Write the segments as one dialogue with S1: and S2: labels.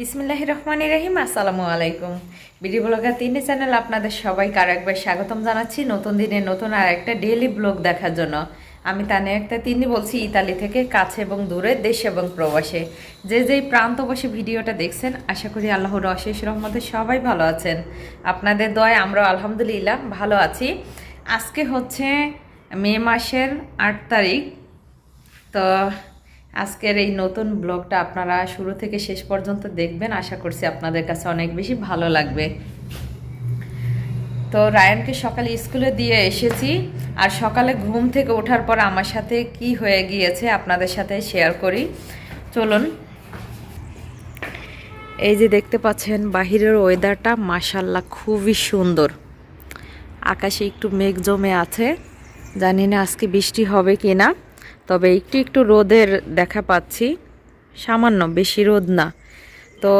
S1: বিসমিল্লাহ রহমান রহিম আসসালামু আলাইকুম বিডি ব্লগার তিনটে চ্যানেল আপনাদের সবাইকে আর একবার স্বাগতম জানাচ্ছি। নতুন দিনে নতুন আর একটা ডেইলি ব্লগ দেখার জন্য। আমি তানে একটা তিনি বলছি ইতালি থেকে কাছে এবং দূরে, দেশ এবং প্রবাসে। যে যেই প্রান্ত বসে ভিডিওটা দেখছেন, আশা করি আল্লাহর অশেষ রহমতে সবাই ভালো আছেন। আপনাদের দয় আমরা আলহামদুলিল্লাহ ভালো আছি। আজকে হচ্ছে মে মাসের আট তারিখ। তো আজকের এই নতুন ব্লগটা আপনারা শুরু থেকে শেষ পর্যন্ত দেখবেন। আশা করছি আপনাদের কাছে অনেক বেশি ভালো লাগবে। তো রায়ানকে সকালে স্কুলে দিয়ে এসেছি আর সকালে ঘুম থেকে ওঠার পর আমার সাথে কি হয়ে গিয়েছে আপনাদের সাথে শেয়ার করি। চলুন। এই যে দেখতে পাচ্ছেন, বাহিরের ওয়েদারটা মাসাল্লাহ খুবই সুন্দর। আকাশে একটু মেঘ জমে আছে। জানি না আজকে বৃষ্টি হবে কি না তবে একটু একটু রোদের দেখা পাচ্ছি। সামান্য, বেশি রোদ না। তো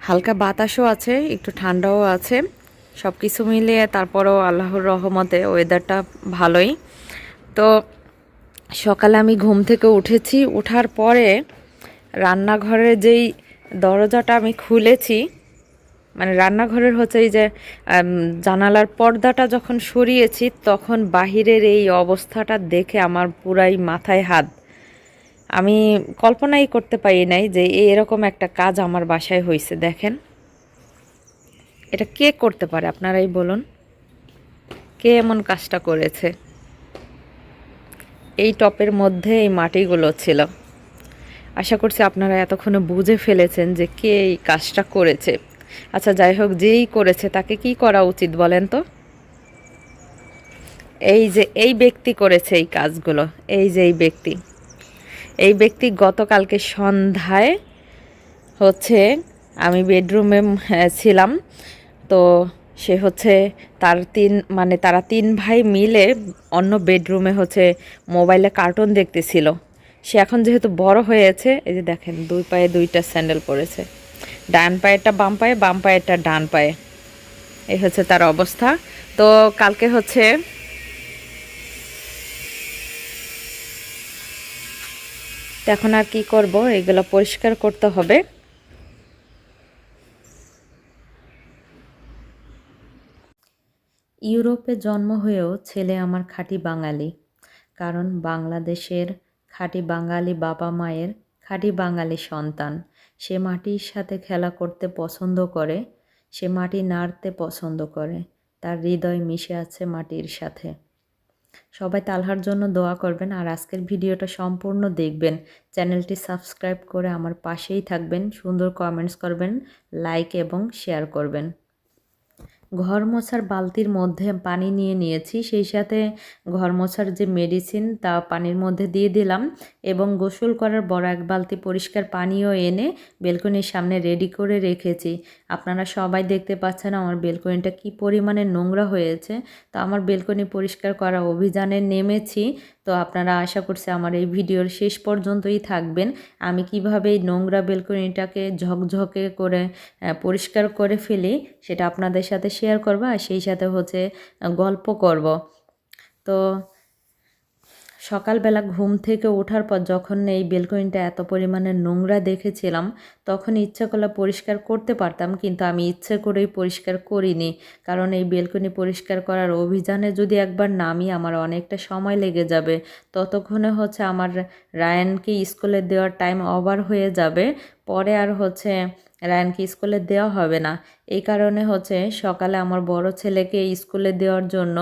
S1: হালকা বাতাসও আছে, একটু ঠান্ডাও আছে। সব কিছু মিলিয়ে তারপরেও আল্লাহর রহমতে ওয়েদারটা ভালোই। তো সকালে আমি ঘুম থেকে উঠেছি ওঠার পরে রান্নাঘরের যেই দরজাটা আমি খুলেছি মানে রান্নাঘরের হচ্ছে এই যে জানালার পর্দাটা যখন সরিয়েছি, তখন বাহিরের এই অবস্থাটা দেখে আমার পুরাই মাথায় হাত। আমি কল্পনাই করতে পারি নাই যে এরকম একটা কাজ আমার বাসায় হয়েছে দেখেন। এটা কে করতে পারে, আপনারাই বলুন। কে এমন কাজটা করেছে? এই টপের মধ্যে এই মাটিগুলো ছিল। আশা করছি আপনারা এতক্ষণে বুঝে ফেলেছেন যে কে এই কাজটা করেছে। আচ্ছা যাই হোক, যেই করেছে, তাকে কি করা উচিত বলেন তো? এই যে, এই ব্যক্তি করেছে এই কাজগুলো, এই যে, এই ব্যক্তি। এই ব্যক্তি গতকালকে সন্ধ্যায় হচ্ছে, আমি বেডরুমে ছিলাম। তো সে হচ্ছে তার তিন মানে তারা তিন ভাই মিলে অন্য বেডরুমে হচ্ছে মোবাইলে কার্টুন দেখতেছিল। সে এখন যেহেতু বড় হয়েছে, এই যে দেখেন, দুই পায়ে দুইটা স্যান্ডেল পরেছে। ডান পায়েরটা বাম পায়ে, বাম পায়েরটা ডান পায়ে। এই হচ্ছে তার অবস্থা। তো কালকে হচ্ছে এখন আর কি করব? এগুলো পরিষ্কার করতে হবে। ইউরোপে জন্ম হয়েও ছেলে আমার খাঁটি বাঙালি। কারণ বাংলাদেশের খাঁটি বাঙালি বাবা মায়ের খাঁটি বাঙালি সন্তান। সে মাটির সাথে খেলা করতে পছন্দ করে, সে মাটি নাড়তে পছন্দ করে, তার হৃদয় মিশে আছে মাটির সাথে। সবাই তালহার জন্য দোয়া করবেন আর আজকের ভিডিওটা সম্পূর্ণ দেখবেন। চ্যানেলটি সাবস্ক্রাইব করে আমার পাশেই থাকবেন, সুন্দর কমেন্টস করবেন লাইক এবং শেয়ার করবেন। ঘর মোছার বালতির মধ্যে পানি নিয়ে নিয়েছি। সেই সাথে ঘর মোছার যে মেডিসিন তা পানির মধ্যে দিয়ে দিলাম এবং গোসল করার বড় এক বালতি, পরিষ্কার পানিও এনে বেলকনির সামনে রেডি করে রেখেছি। আপনারা সবাই দেখতে পাচ্ছেন আমার বেলকনিটা কি পরিমাণে নোংরা হয়েছে। তো আমার বেলকনি পরিষ্কার করা অভিযানে নেমেছি। তো আপনারা আশা করছি আমার এই ভিডিওর শেষ পর্যন্তই থাকবেন। আমি কীভাবে এই নোংরা বেলকনিটাকে ঝকঝকে করে পরিষ্কার করে ফেলি, সেটা আপনাদের সাথে শেয়ার করব আর সেই সাথে হচ্ছে গল্প করব। তো সকালবেলা ঘুম থেকে ওঠার পর যখন এই বেলকনিটা এত পরিমাণে নোংরা দেখেছিলাম, তখন ইচ্ছা করলে পরিষ্কার করতে পারতাম, কিন্তু আমি ইচ্ছে করেই পরিষ্কার করিনি। কারণ এই বেলকনি পরিষ্কার করার অভিযানে যদি একবার নামি, আমার অনেকটা সময় লেগে যাবে। ততক্ষণে হচ্ছে আমার রায়ানকে স্কুলে দেওয়ার টাইম ওভার হয়ে যাবে। পরে আর হচ্ছে রায়ানকে স্কুলে দেওয়া হবে না। এই কারণে হচ্ছে সকালে আমার বড় ছেলেকে স্কুলে দেওয়ার জন্য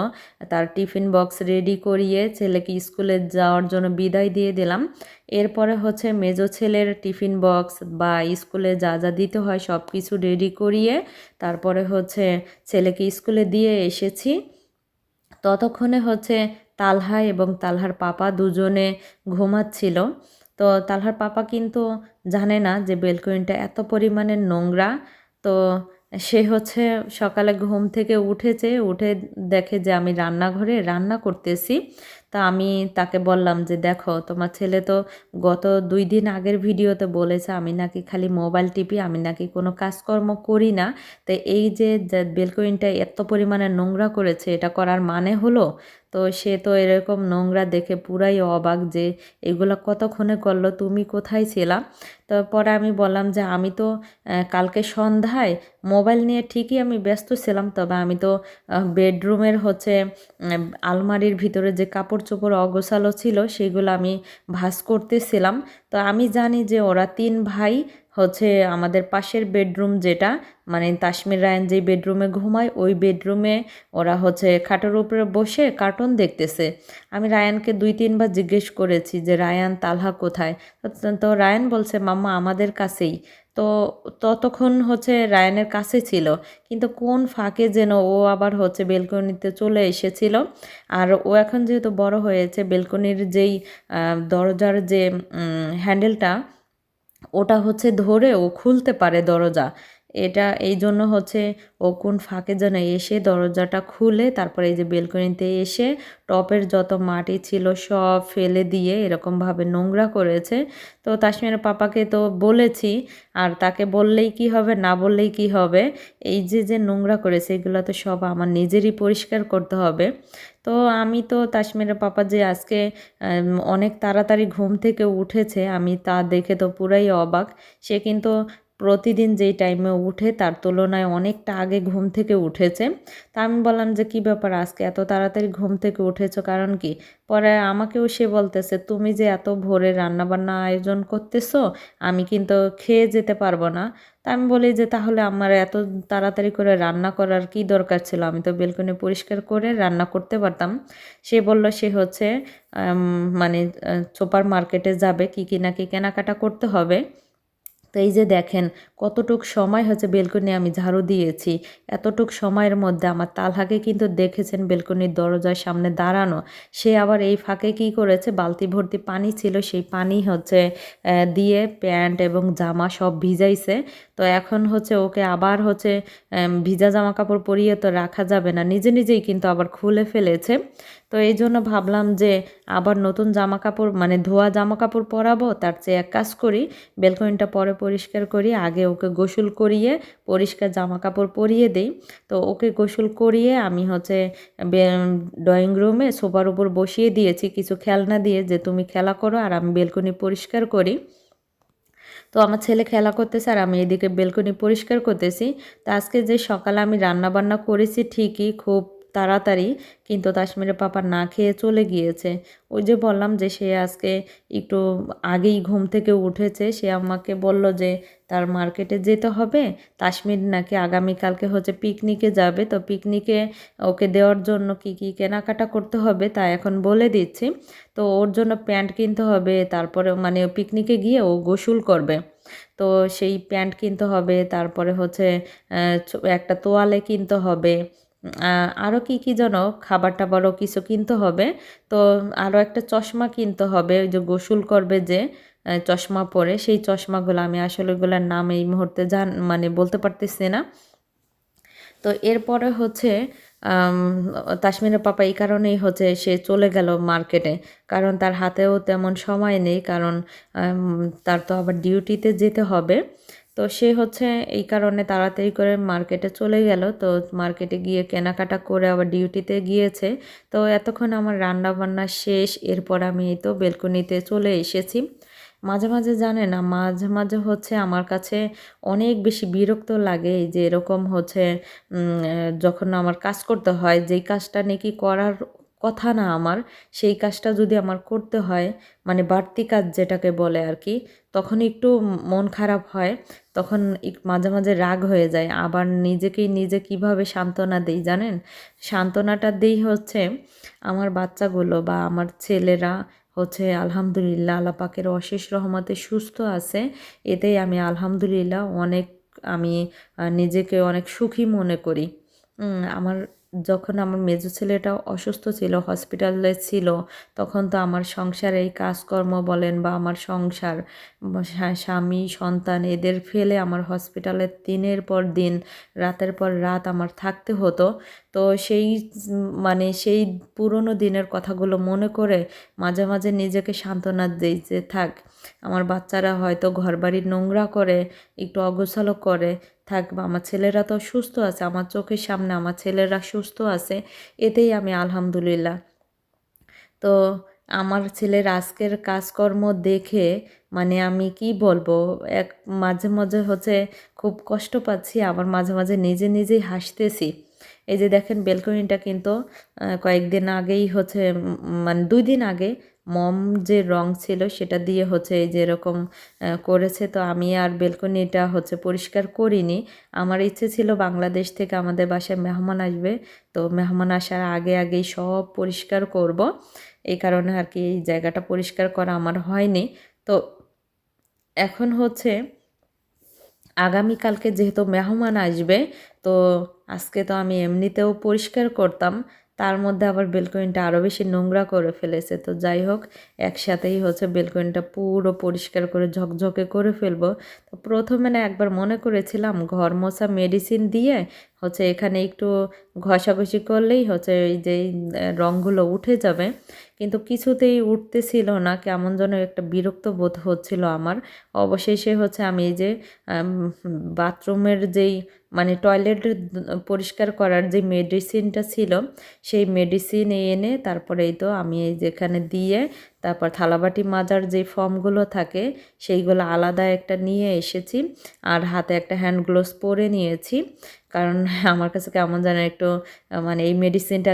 S1: তার টিফিন বক্স রেডি করিয়ে ছেলেকে স্কুলে যাওয়ার জন্য বিদায় দিয়ে দিলাম। এরপরে হচ্ছে মেজো ছেলের টিফিন বক্স বা স্কুলে যা যা দিতে হয় সব কিছু রেডি করিয়ে তারপরে হচ্ছে ছেলেকে স্কুলে দিয়ে এসেছি। ততক্ষণে হচ্ছে তালহা এবং তালহার পাপা দুজনে ঘুমাচ্ছিল। তো তালহার পাপা কিন্তু জানে না যে বেলকনিটা এত পরিমাণে নোংরা। তো সে হচ্ছে সকালে ঘুম থেকে উঠেছে, উঠে দেখে যে আমি রান্নাঘরে রান্না করতেছি। তা আমি তাকে বললাম যে, দেখো, তোমার ছেলে তো গত দুই দিন আগের ভিডিওতে বলেছে, আমি নাকি খালি মোবাইল টিপি, আমি নাকি কোনো কাজকর্ম করি না। তো এই যে বেলকনিটা এত পরিমাণে নোংরা করেছে, এটা করার মানে হলো তো সে তো এরকম নোংরা দেখে পুরাই অবাক যে এগুলো কতক্ষণে করল, তুমি কোথায় ছিলা? তো পরে আমি বললাম যে আমি তো কালকে সন্ধ্যায় মোবাইল নিয়ে ঠিকই আমি ব্যস্ত ছিলাম, তবে আমি তো বেডরুমের হচ্ছে আলমারির ভিতরে যে কাপড় চোপড় অগোছালো ছিল সেগুলো আমি ভাঁজ করতেছিলাম তো আমি জানি যে ওরা তিন ভাই হচ্ছে আমাদের পাশের বেডরুম যেটা মানে তাসমির রায়ন যেই বেডরুমে ঘুমায়, ওই বেডরুমে ওরা হচ্ছে খাটের উপরে বসে কার্টুন দেখতেছে। আমি রায়ানকে দুই, তিনবার জিজ্ঞেস করেছি যে, রায়ান, তালহা কোথায়? তো রায়ান বলছে, মাম্মা, আমাদের কাছেই। তো ততক্ষণ হচ্ছে রায়ানের কাছে ছিল, কিন্তু কোন ফাঁকে যেন ও আবার হচ্ছে বেলকনিতে চলে এসেছিল। আর ও এখন যেহেতু বড় হয়েছে, বেলকনির যেই দরজার যে হ্যান্ডেলটা ওটা হচ্ছে ধরে ও খুলতে পারে দরজা। এটা এই জন্য হচ্ছে ও কোন ফাঁকে যেন এসে দরজাটা খুলে তারপরে এই যে বেলকনিতে এসে টপের যত মাটি ছিল সব ফেলে দিয়ে এরকমভাবে নোংরা করেছে। তো তাসমিনের পাপাকে তো বলেছি, আর তাকে বললেই কি হবে, না বললেই কি হবে, এই যে যে নোংরা করেছে এগুলো তো সব আমার নিজেরই পরিষ্কার করতে হবে। তো আমি তো তাসমিরের পাপা যে আজকে অনেক তাড়াতাড়ি ঘুম থেকে উঠেছে, আমি তা দেখে তো পুরাই অবাক। সে কিন্তু প্রতিদিন যেই টাইমে উঠে তার তুলনায় অনেকটা আগে ঘুম থেকে উঠেছে। তা আমি বললাম যে, কি ব্যাপার আজকে এত তাড়াতাড়ি ঘুম থেকে উঠেছো কারণ কি? পরে আমাকেও সে বলতেছে, তুমি যে এত ভোরে রান্নাবান্না আয়োজন করতেছো, আমি কিন্তু খেয়ে যেতে পারব না। তা আমি বলি যে, তাহলে আমার এত তাড়াতাড়ি করে রান্না করার কি দরকার ছিল? আমি তো বেলকনি পরিষ্কার করে রান্না করতে পারতাম। সে বলল, সে হচ্ছে মানে সুপার মার্কেটে যাবে, কি কি না কি কেনাকাটা করতে হবে। তো এই যে দেখেন, কতটুক সময় হচ্ছে বেলকনি আমি ঝাড়ু দিয়েছি। এতটুক সময়ের মধ্যে আমার তালহাকে কিন্তু দেখেছেন বেলকনির দরজার সামনে দাঁড়ানো। সে আবার এই ফাঁকে কি করেছে? বালতি ভর্তি পানি ছিল, সেই পানি হচ্ছে দিয়ে প্যান্ট এবং জামা সব ভিজাইছে। তো এখন হচ্ছে ওকে আবার হচ্ছে ভিজা জামা কাপড় পরিয়ে তো রাখা যাবে না। নিজে নিজেই কিন্তু আবার খুলে ফেলেছে। তো এই জন্য ভাবলাম যে আবার নতুন জামা কাপড় মানে ধোয়া জামা কাপড় পরাবো, তার চেয়ে এক কাজ করি, বেলকনিটা পরে পরিষ্কার করি, আগে ওকে গোসল করিয়ে পরিষ্কার জামা কাপড় পরিয়ে দিই। তো ওকে গোসল করিয়ে আমি হচ্ছে ড্রয়িং রুমে সোফার উপর বসিয়ে দিয়েছি। কিছু খেলনা দিয়ে যে তুমি খেলা করো আর আমি বেলকনি পরিষ্কার করি। তো আমার ছেলে খেলা করতেছে আর আমি এদিকে বেলকনি পরিষ্কার করতেছি। তো আজকে যে সকালে আমি রান্না বান্না করেছি ঠিকই, খুব তাড়াতাড়ি কিন্তু তাসমিরের পাপা না খেয়ে চলে গিয়েছে। ওই যে বললাম যে সে আজকে একটু আগেই ঘুম থেকে উঠেছে, সে আমাকে বলল যে তার মার্কেটে যেতে হবে, কাশ্মীর নাকি আগামীকালকে হচ্ছে পিকনিকে যাবে। তো পিকনিকে ওকে দেওয়ার জন্য কি কি কেনাকাটা করতে হবে তা এখন বলে দিচ্ছি। তো ওর জন্য প্যান্ট কিনতে হবে, তারপরে মানে পিকনিকে গিয়ে ও গোসল করবে। তো সেই প্যান্ট কিনতে হবে, তারপরে হচ্ছে একটা তোয়ালে কিনতে হবে। আরও কি কি যেন খাবার টাবারও কিছু কিনতে হবে। তো আরও একটা চশমা কিনতে হবে, ওই যে গোসল করবে যে চশমা পরে। সেই চশমাগুলো আমি আসলে ওগুলোর নাম এই মুহূর্তে জান মানে বলতে পারতেছি না। তো এরপরে হচ্ছে তাসমিনের পাপা এই কারণেই হচ্ছে সে চলে গেল মার্কেটে। কারণ তার হাতেও তেমন সময় নেই, কারণ তার তো আবার ডিউটিতে যেতে হবে। তো সে হচ্ছে এই কারণে তাড়াতাড়ি করে মার্কেটে চলে গেল। তো মার্কেটে গিয়ে কেনাকাটা করে আবার ডিউটিতে গিয়েছে। তো এতক্ষণ আমার রান্না বান্না শেষ, এরপর আমি এই তো বেলকনিতে চলে এসেছি। মাঝে মাঝে জানে না, মাঝে মাঝে হচ্ছে আমার কাছে অনেক বেশি বিরক্ত লাগে যে এরকম হচ্ছে যখন আমার কাজ করতে হয়, যেই কাজটা নাকি করার কথা না আমার, সেই কাজটা যদি আমার করতে হয় মানে বাড়তি কাজ যেটাকে বলে আর কি, তখন একটু মন খারাপ হয়, তখন মাঝে মাঝে রাগ হয়ে যায়। আবার নিজেকেই নিজে কীভাবে সান্ত্বনা দেই জানেন? সান্ত্বনাটা দেই হচ্ছে আমার বাচ্চাগুলো বা আমার ছেলেরা হচ্ছে আলহামদুলিল্লাহ আল্লাহ পাকের অশেষ রহমতে সুস্থ আছে। এতেই আমি আলহামদুলিল্লাহ অনেক আমি নিজেকে অনেক সুখী মনে করি। আমার যখন আমার মেজো ছেলেটা অসুস্থ ছিল হসপিটালে ছিল, তখন তো আমার সংসারে, এই কাজকর্ম বলেন বা আমার সংসার স্বামী, সন্তান, এদের ফেলে আমার হসপিটালে দিনের পর দিন, রাতের পর রাত আমার থাকতে হতো। তো সেই মানে সেই পুরনো দিনের কথাগুলো মনে করে মাঝে মাঝে নিজেকে সান্ত্বনা দিই যে থাক, আমার বাচ্চারা হয়তো ঘরবাড়ি নোংরা করে, একটু অগোছালো করে থাক বা আমার ছেলেরা তো সুস্থ আছে, আমার চোখের সামনে আমার ছেলেরা সুস্থ আছে, এতেই আমি আলহামদুলিল্লাহ। তো আমার ছেলের আজকের কাজকর্ম দেখে মানে আমি কি বলব, এক মাঝে মাঝে হচ্ছে খুব কষ্ট পাচ্ছি, আবার মাঝে মাঝে নিজে নিজেই হাসতেছি। এই যে দেখেন বেলকনিটা কিন্তু কয়েকদিন আগেই হচ্ছে মানে দুই দিন আগে মম যে রং ছিল সেটা দিয়ে হচ্ছে এই যে এরকম করেছে। তো আমি আর বেলকনিটা হচ্ছে পরিষ্কার করিনি। আমার ইচ্ছে ছিল বাংলাদেশ থেকে আমাদের বাসায় মেহমান আসবে। তো মেহমান আসার আগে আগেই সব পরিষ্কার করব। এই কারণে আর কি এই জায়গাটা পরিষ্কার করা আমার হয়নি। তো এখন হচ্ছে আগামীকালকে যেহেতু মেহমান আসবে, তো আজকে তো আমি এমনিতেও পরিষ্কার করতাম। তার মধ্যে আবার বেলকনিটা আরও বেশি নোংরা করে ফেলেছে। তো যাই হোক, একসাথেই হচ্ছে বেলকনিটা পুরো পরিষ্কার করে ঝকঝকে করে ফেলব। তো প্রথমে না একবার মনে করেছিলাম ঘর মোছা মেডিসিন দিয়ে হচ্ছে এখানে একটু ঘষাঘষি করলেই হচ্ছে এই যে রঙগুলো উঠে যাবে। কিন্তু কিছুতেই উঠতেছিল না, কেমন যেন একটা বিরক্ত বোধ হচ্ছিল আমার। অবশেষে হচ্ছে আমি এই যে বাথরুমের যেই মানে টয়লেট পরিষ্কার করার যে মেডিসিনটা ছিল, সেই মেডিসিন এনে তারপরে এই তো আমি এই যেখানে দিয়ে, তারপর থালাবাটি মাজার যে ফর্মগুলো থাকে, সেইগুলো আলাদা একটা নিয়ে এসেছি আর হাতে একটা হ্যান্ড গ্লোভস পরে নিয়েছি। কারণ আমার কাছে কেমন যেন একটু মানে এই মেডিসিনটা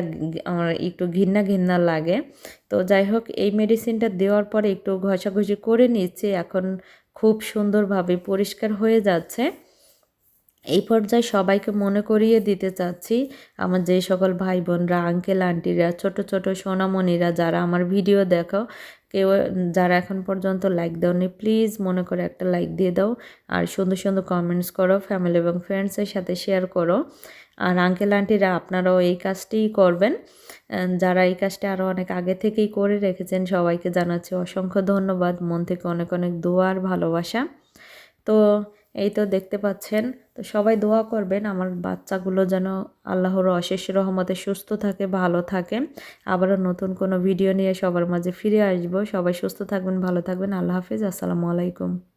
S1: আমার একটু ঘৃণা ঘৃণা লাগে। তো যাই হোক, এই মেডিসিনটা দেওয়ার পরে একটু ঘষাঘষি করে নিচ্ছি, এখন খুব সুন্দরভাবে পরিষ্কার হয়ে যাচ্ছে। এই পর্যায়ে সবাইকে মনে করিয়ে দিতে চাচ্ছি, আমার যে সকল ভাই বোনরা আঙ্কেল আন্টিরা ছোট ছোট সোনামণিরা যারা আমার ভিডিও দেখো, কেউ, যারা এখন পর্যন্ত লাইক দাওনি প্লিজ মনে করে একটা লাইক দিয়ে দাও, আর সুন্দর সুন্দর কমেন্টস করো ফ্যামিলি এবং ফ্রেন্ডসের সাথে শেয়ার করো। আর আঙ্কেল আন্টিরা আপনারাও এই কাজটিই করবেন। যারা এই কাজটা আরও অনেক আগে থেকেই করে রেখেছেন, সবাইকে জানাচ্ছি অসংখ্য ধন্যবাদ। মন থেকে অনেক অনেক দোয়ার ভালোবাসা। তো এই তো দেখতে পাচ্ছেন। তো সবাই দোয়া করবেন আমার বাচ্চাগুলো যেন আল্লাহর অশেষ রহমতে সুস্থ থাকে, ভালো থাকে। আবারও নতুন কোনো ভিডিও নিয়ে সবার মাঝে ফিরে আসব। সবাই সুস্থ থাকবেন, ভালো থাকবেন। আল্লাহ হাফিজ। আসসালামু আলাইকুম।